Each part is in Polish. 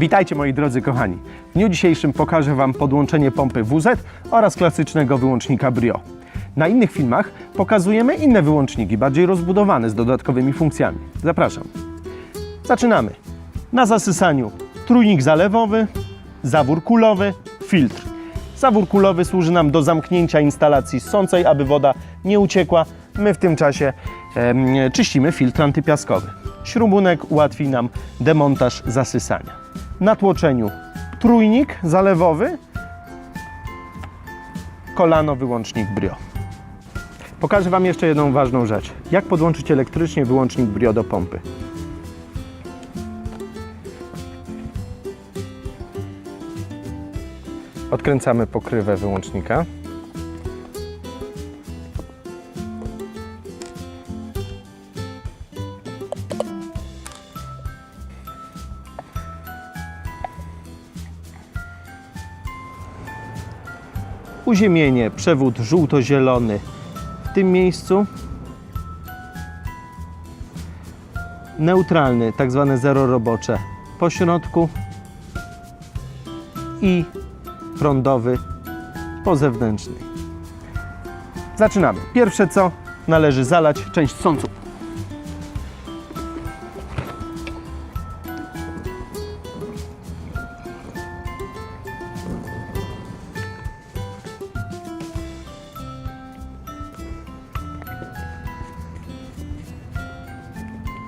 Witajcie moi drodzy kochani. W dniu dzisiejszym pokażę Wam podłączenie pompy WZ oraz klasycznego wyłącznika Brio. Na innych filmach pokazujemy inne wyłączniki, bardziej rozbudowane z dodatkowymi funkcjami. Zapraszam. Zaczynamy. Na zasysaniu trójnik zalewowy, zawór kulowy, filtr. Zawór kulowy służy nam do zamknięcia instalacji ssącej, aby woda nie uciekła. My w tym czasie em, czyścimy filtr antypiaskowy. Śrubunek ułatwi nam demontaż zasysania. Na tłoczeniu trójnik zalewowy, kolano wyłącznik Brio. Pokażę Wam jeszcze jedną ważną rzecz. Jak podłączyć elektrycznie wyłącznik Brio do pompy. Odkręcamy pokrywę wyłącznika. Uziemienie, przewód żółto-zielony w tym miejscu. Neutralny, tak zwane zero robocze po środku i prądowy po zewnętrznej. Zaczynamy. Pierwsze co należy zalać część sącu.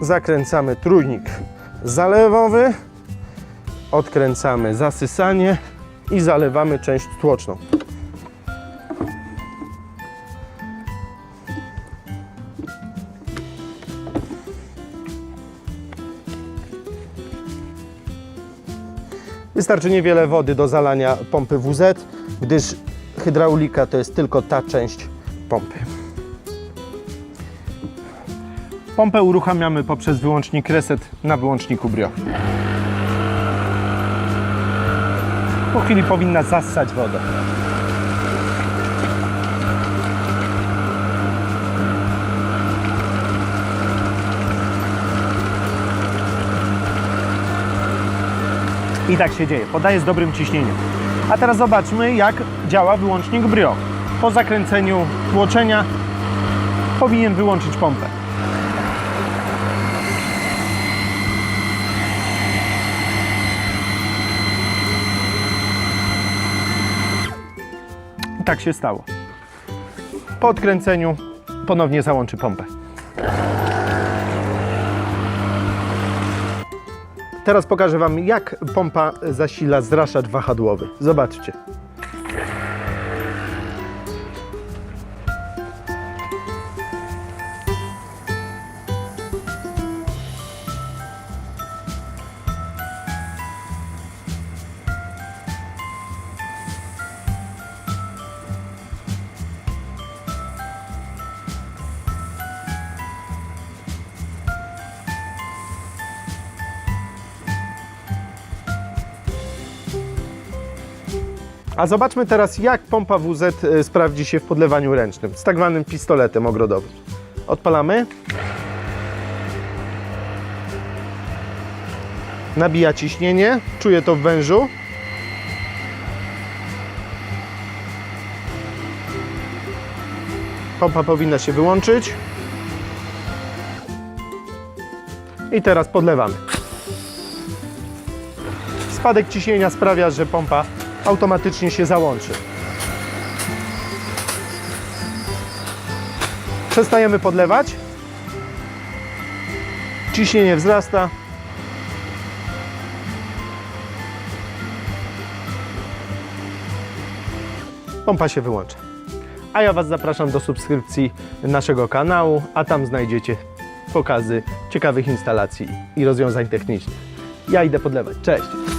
Zakręcamy trójnik zalewowy, odkręcamy zasysanie i zalewamy część tłoczną. Wystarczy niewiele wody do zalania pompy WZ, gdyż hydraulika to jest tylko ta część pompy. Pompę uruchamiamy poprzez wyłącznik reset na wyłączniku Brio. Po chwili powinna zassać wodę. I tak się dzieje. Podaje z dobrym ciśnieniem. A teraz zobaczmy, jak działa wyłącznik Brio. Po zakręceniu tłoczenia powinien wyłączyć pompę. I tak się stało. Po odkręceniu ponownie załączy pompę. Teraz pokażę Wam, jak pompa zasila zraszacz wahadłowy. Zobaczcie. A zobaczmy teraz, jak pompa WZ e, sprawdzi się w podlewaniu ręcznym z tak zwanym pistoletem ogrodowym. Odpalamy. Nabija ciśnienie, czuję to w wężu. Pompa powinna się wyłączyć. I teraz podlewamy. Spadek ciśnienia sprawia, że pompa automatycznie się załączy. Przestajemy podlewać. Ciśnienie wzrasta. Pompa się wyłącza. A ja Was zapraszam do subskrypcji naszego kanału, a tam znajdziecie pokazy ciekawych instalacji i rozwiązań technicznych. Ja idę podlewać. Cześć!